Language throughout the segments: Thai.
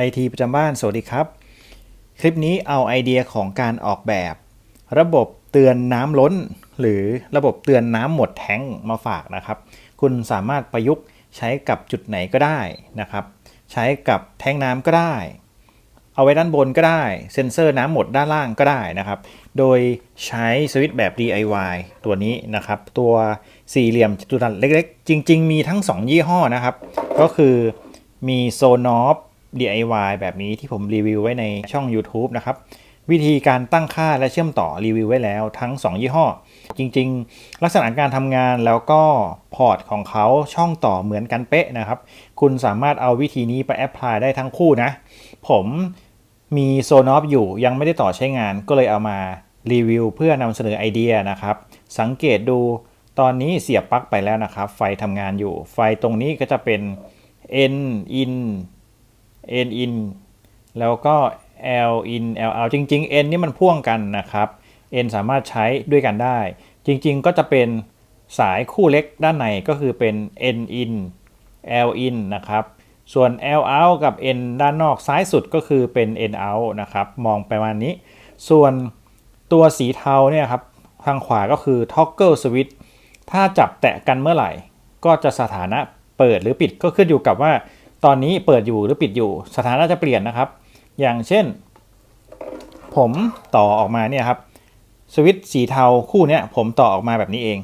ไอทีประจำบ้านสวัสดีครับ คลิปนี้เอาไอเดียของการออกแบบ ระบบเตือนน้ำล้น หรือระบบเตือนน้ำหมดแท้งมาฝากนะครับ คุณสามารถประยุกต์ใช้กับจุดไหนก็ได้นะครับ ใช้กับแท้งน้ำก็ได้ เอาไว้ด้านบนก็ได้ เซ็นเซอร์น้ำหมดด้านล่างก็ได้นะครับ โดยใช้สวิตช์แบบ DIY ตัวนี้นะครับ ตัวสี่เหลี่ยมจัตุรัสเล็กๆ จริง ๆ มีทั้ง 2 ยี่ห้อนะครับ ก็คือมีโซนอฟ DIY แบบนี้ที่ผมรีวิวไว้ในช่อง YouTube นะครับ วิธีการตั้งค่าและเชื่อมต่อรีวิวไว้แล้วทั้ง 2 ยี่ห้อ จริง ๆ ลักษณะการทำงานแล้วก็พอร์ตของเขาช่องต่อเหมือนกันเป๊ะนะครับ คุณสามารถเอาวิธีนี้ไปแอพพลายได้ทั้งคู่นะ ผมมีโซนอฟอยู่ยังไม่ได้ต่อใช้งานก็เลยเอามารีวิวเพื่อนำเสนอไอเดียนะครับ สังเกตดูตอนนี้เสียบปลั๊กไปแล้วนะครับ ไฟทำงานอยู่ ไฟตรงนี้ก็จะเป็น N in N in แล้วก็ L in L out จริง ๆ N นี่มันพ่วงกันนะครับ N สามารถใช้ด้วยกันได้ จริง ๆ ก็จะเป็นสายคู่เล็กด้านในก็คือเป็น N in L in นะครับ ส่วน L out กับ N ด้านนอกซ้ายสุดก็คือเป็น N out นะครับ มองไปประมาณนี้ ส่วนตัวสีเทาเนี่ยครับ ทางขวาก็คือ toggle switch ถ้าจับแตะกันเมื่อไหร่ ก็จะสถานะเปิดหรือปิดก็ขึ้นอยู่กับว่า ตอนนี้เปิดอยู่หรือปิดอยู่สถานะจะเปลี่ยนนะครับ อย่างเช่น ผมต่อออกมาเนี่ยครับสวิตช์สีเทาคู่เนี้ยผมต่อออกมาแบบนี้เอง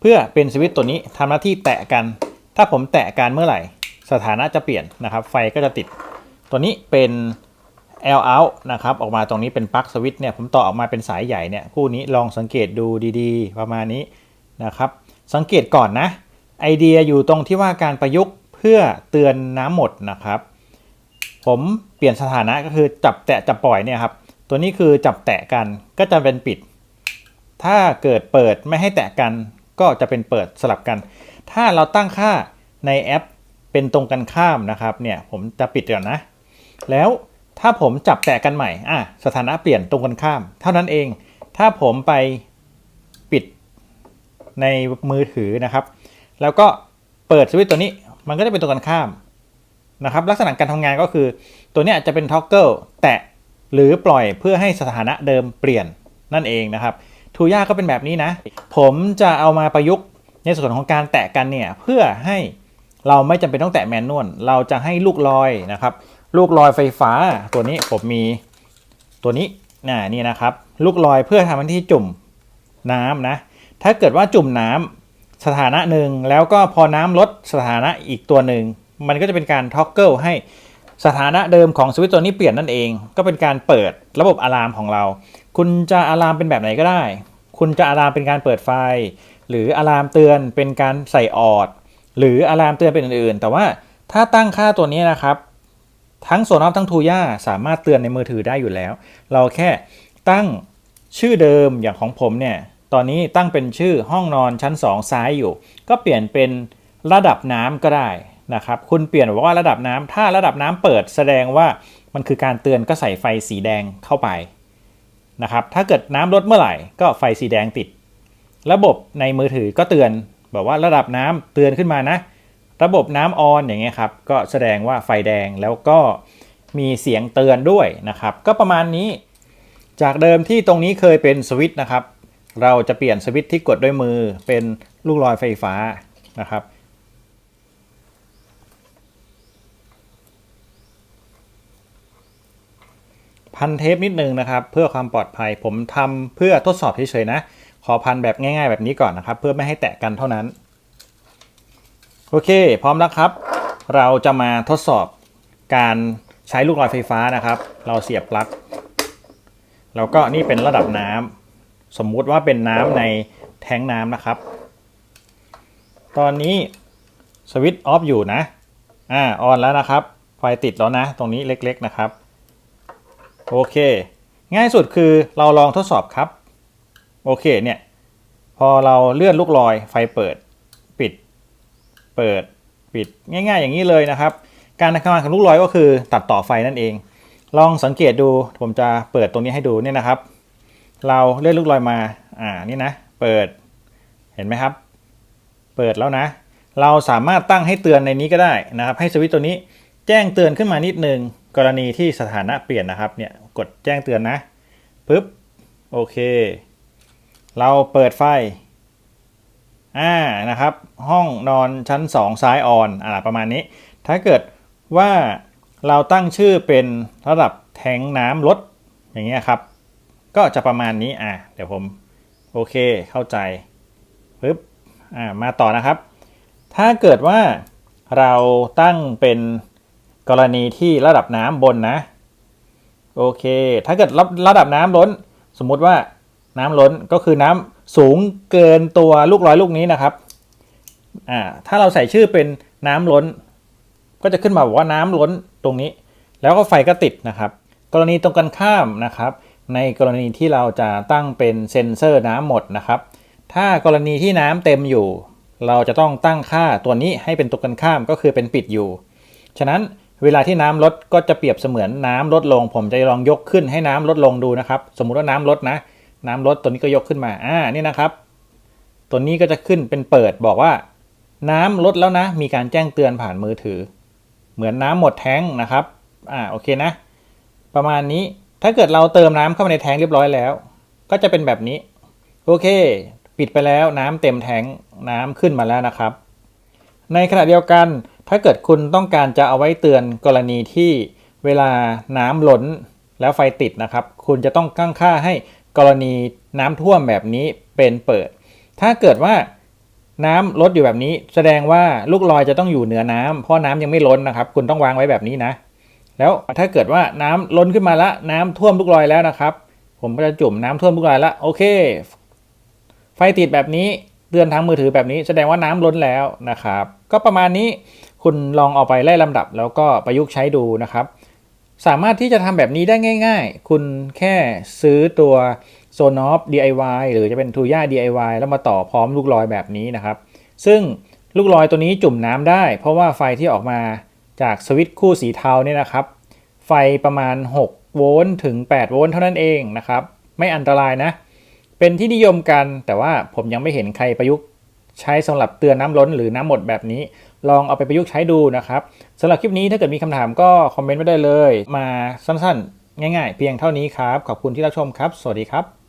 เพื่อเป็นสวิตช์ตัวนี้ทำหน้าที่แตะกัน ถ้าผมแตะกันเมื่อไหร่ สถานะจะเปลี่ยนนะครับ ไฟก็จะติด ตัวนี้เป็น L out นะครับออกมาตรงนี้เป็นปลั๊กสวิตช์เนี่ยผมต่อออกมาเป็นสายใหญ่เนี่ยคู่นี้ลองสังเกตดูดีๆ ประมาณนี้นะครับ สังเกตก่อนนะ ไอเดียอยู่ตรงที่ว่าการประยุกต์ พื่อเตือนน้ำหมดนะครับ ผมเปลี่ยนสถานะก็คือจับแตะจับปล่อยเนี่ยครับ ตัวนี้คือจับแตะกันก็จะเป็นปิด ถ้าเกิดเปิดไม่ให้แตะกันก็จะเป็นเปิดสลับกัน ถ้าเราตั้งค่าในแอปเป็นตรงกันข้ามนะครับ เนี่ยผมจะปิดก่อนนะ แล้วถ้าผมจับแตะกันใหม่อะสถานะเปลี่ยนตรงกันข้าม เท่านั้นเอง ถ้าผมไปปิดในมือถือนะครับ แล้วก็เปิดสวิตช์ตัวนี้ มันก็จะเป็นตรงกันข้ามนะครับ ลักษณะการทำงานก็คือ ตัวนี้จะเป็นท็อกเกิลแตะหรือปล่อยเพื่อให้สถานะเดิมเปลี่ยนนั่นเองนะครับทูย่าก็เป็นแบบนี้นะ ผมจะเอามาประยุกต์ในส่วนของการแตะกันเนี่ยเพื่อให้เราไม่จำเป็นต้องแตะแมนนวลเราจะให้ลูกลอยนะครับ ลูกลอยไฟฟ้าตัวนี้ผมมีตัวนี้น่นี่นะครับ ลูกลอยเพื่อทำหน้าที่จุ่มน้ำนะ ถ้าเกิดว่าจุ่มน้ำ สถานะหนึ่งแล้วก็พอน้ำลดสถานะอีกตัวหนึ่ง มันก็จะเป็นการท็อกเกิลให้สถานะเดิมของสวิตช์ตัวนี้เปลี่ยนนั่นเอง ก็เป็นการเปิดระบบอะลามของเรา คุณจะอะลามเป็นแบบไหนก็ได้ คุณจะอะลามเป็นการเปิดไฟ หรืออะลามเตือนเป็นการใส่ออด หรืออะลามเตือนเป็นอื่นๆ แต่ว่าถ้าตั้งค่าตัวนี้นะครับ ทั้งโซนอฟทั้งทูย่าสามารถเตือนในมือถือได้อยู่แล้ว เราแค่ตั้งชื่อเดิมอย่างของผมเนี่ย ตอนนี้ตั้งเป็นชื่อห้องนอนชั้น 2 ซ้ายอยู่ ก็เปลี่ยนเป็นระดับน้ำก็ได้นะครับ คุณเปลี่ยนบอกว่าระดับน้ำถ้าระดับน้ำเปิดแสดงว่ามันคือการเตือนก็ใส่ไฟสีแดงเข้าไปนะครับ ถ้าเกิดน้ำลดเมื่อไหร่ก็ไฟสีแดงติด ระบบในมือถือก็เตือนบอกว่าระดับน้ำเตือนขึ้นมานะ ระบบน้ำออนอย่างเงี้ยครับ ก็แสดงว่าไฟแดงแล้วก็มีเสียงเตือนด้วยนะครับ ก็ประมาณนี้ จากเดิมที่ตรงนี้เคยเป็นสวิตช์นะครับ เราจะเปลี่ยนสวิตช์ที่กดด้วยมือเป็นลูกลอยไฟฟ้านะครับพันเทปนิดนึงนะครับ เพื่อความปลอดภัยผมทำเพื่อทดสอบเฉยๆนะ ขอพันแบบง่ายๆแบบนี้ก่อนนะครับ เพื่อไม่ให้แตะกันเท่านั้น โอเค พร้อมแล้วครับ เราจะมาทดสอบการใช้ลูกลอยไฟฟ้านะครับ เราเสียบปลั๊กแล้วก็นี่เป็นระดับน้ำ สมมุติว่าเป็นน้ำในแทงน้ำนะครับ ตอนนี้สวิตช์ออฟอยู่นะอ่าออนแล้วนะครับ ไฟติดแล้วนะ ตรงนี้เล็กๆนะครับ โอเค ง่ายสุดคือเราลองทดสอบครับ โอเคเนี่ย พอเราเลื่อนลูกลอยไฟเปิด ปิด เปิด ปิด ง่าย ๆ อย่างนี้เลยนะครับ การทำงานของลูกลอยก็คือตัดต่อไฟนั่นเอง ลองสังเกตดู ผมจะเปิดตรงนี้ให้ดูเนี่ยนะครับ เราเลื่อนลูกลอยมา อ่า นี่นะ เปิด เห็นไหมครับ เปิดแล้วนะ เราสามารถตั้งให้เตือนในนี้ก็ได้นะครับ ให้สวิตตัวนี้แจ้งเตือนขึ้นมานิดนึง กรณีที่สถานะเปลี่ยนนะครับ เนี่ย กดแจ้งเตือนนะ ปึ๊บ โอเค เราเปิดไฟ อ่า นะครับ ห้องนอนชั้น 2 ซ้ายออน อ่า ประมาณนี้ ถ้าเกิดว่าเราตั้งชื่อเป็นระดับแทงน้ำลดอย่างเงี้ยครับ ก็จะประมาณนี้อ่าเดี๋ยวผมโอเคเข้าใจปึ๊บอ่ามาต่อนะครับ ถ้าเกิดว่าเราตั้งเป็นกรณีที่ระดับน้ำบนนะ โอเค ถ้าเกิดระระดับน้ำล้น สมมุติว่าน้ำล้นก็คือน้ำสูงเกินตัวลูกร้อยลูกนี้นะครับอ่าถ้าเราใส่ชื่อเป็นน้ำล้น ก็จะขึ้นมาบอกว่าน้ำล้นตรงนี้ แล้วก็ไฟก็ติดนะครับ กรณีตรงกันข้ามนะครับ ในกรณีที่เราจะตั้งเป็นเซ็นเซอร์น้ำหมดนะครับ ถ้ากรณีที่น้ำเต็มอยู่ เราจะต้องตั้งค่าตัวนี้ให้เป็นตรงกันข้ามก็คือเป็นปิดอยู่ ฉะนั้นเวลาที่น้ำลดก็จะเปรียบเสมือนน้ำลดลง ผมจะลองยกขึ้นให้น้ำลดลงดูนะครับ สมมุติว่าน้ำลดนะ น้ำลดตัวนี้ก็ยกขึ้นมาอ่านี่นะครับ ตัวนี้ก็จะขึ้นเป็นเปิดบอกว่า น้ำลดแล้วนะ มีการแจ้งเตือนผ่านมือถือ เหมือนน้ำหมดแท้งนะครับอ่าโอเคนะ ประมาณนี้ ถ้าเกิดเราเติมน้ำเข้ามาในแทงเรียบร้อยแล้ว ก็จะเป็นแบบนี้ โอเค ปิดไปแล้วน้ำเต็มแทงน้ำขึ้นมาแล้วนะครับ ในขณะเดียวกัน ถ้าเกิดคุณต้องการจะเอาไว้เตือนกรณีที่เวลาน้ำล้นแล้วไฟติดนะครับ คุณจะต้องตั้งค่าให้กรณีน้ำท่วมแบบนี้เป็นเปิด ถ้าเกิดว่าน้ำลดอยู่แบบนี้ แสดงว่าลูกลอยจะต้องอยู่เหนือน้ำเพราะน้ำยังไม่ล้นนะครับ คุณต้องวางไว้แบบนี้นะ แล้วถ้าเกิดว่าน้ำล้นขึ้นมาละน้ำท่วมลูกลอยแล้วนะครับ ผมก็จะจุ่มน้ำท่วมลูกลอยละโอเค ไฟติดแบบนี้เตือนทางมือถือแบบนี้แสดงว่าน้ำล้นแล้วนะครับ ก็ประมาณนี้คุณลองเอาไปไล่ลำดับ แล้วก็ประยุกต์ใช้ดูนะครับ สามารถที่จะทำแบบนี้ได้ง่าย ๆ คุณแค่ซื้อตัว s o n o f DIY หรือจะเป็น t u y a DIY แล้วมาต่อพร้อมลูกลอยแบบนี้นะครับ ซึ่งลูกลอยตัวนี้จุ่มน้ำได้ เพราะว่าไฟที่ออกมา จากสวิตช์คู่สีเทาเนี่ยนะครับ ไฟประมาณ 6 โวลต์ถึง 8 โวลต์เท่านั้นเองนะครับ ไม่อันตรายนะ เป็นที่นิยมกันแต่ว่าผมยังไม่เห็นใครประยุกต์ใช้สำหรับเตือนน้ำล้นหรือน้ำหมดแบบนี้ ลองเอาไปประยุกต์ใช้ดูนะครับสำหรับคลิปนี้ถ้าเกิดมีคำถามก็คอมเมนต์ไว้ได้เลย มาสั้นๆ ง่ายๆ เพียงเท่านี้ครับ ขอบคุณที่รับชมครับ สวัสดีครับ